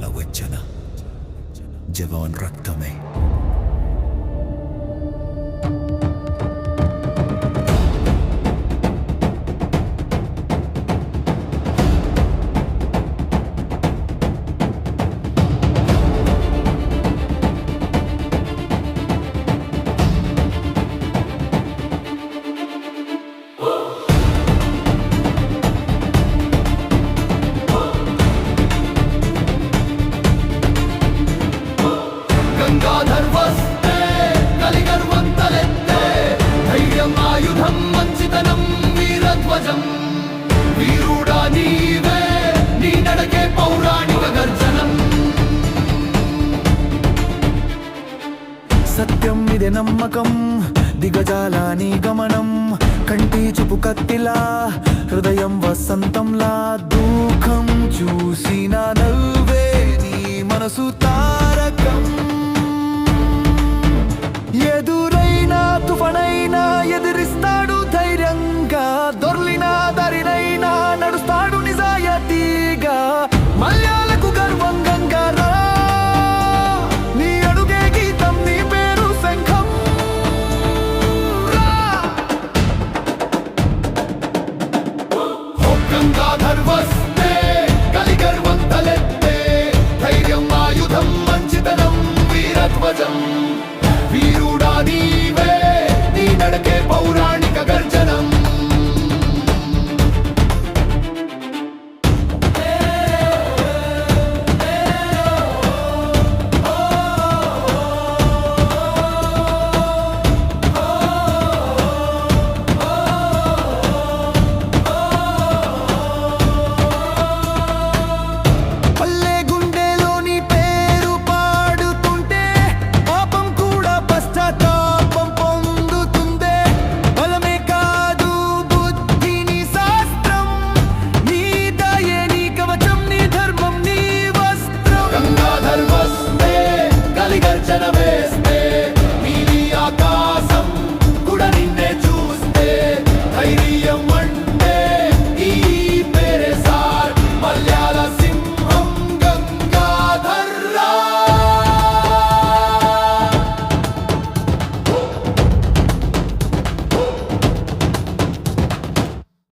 ప్రాణాల వచ్చన జవాన్ రక్తమే పౌరాణిక గర్జనం. సత్యం ఇదే నమ్మకం దిగజాలాని గమనం. కంటి చూపు కత్తిలా హృదయం వసంతంలా దూఖం చూసినా 当たるバス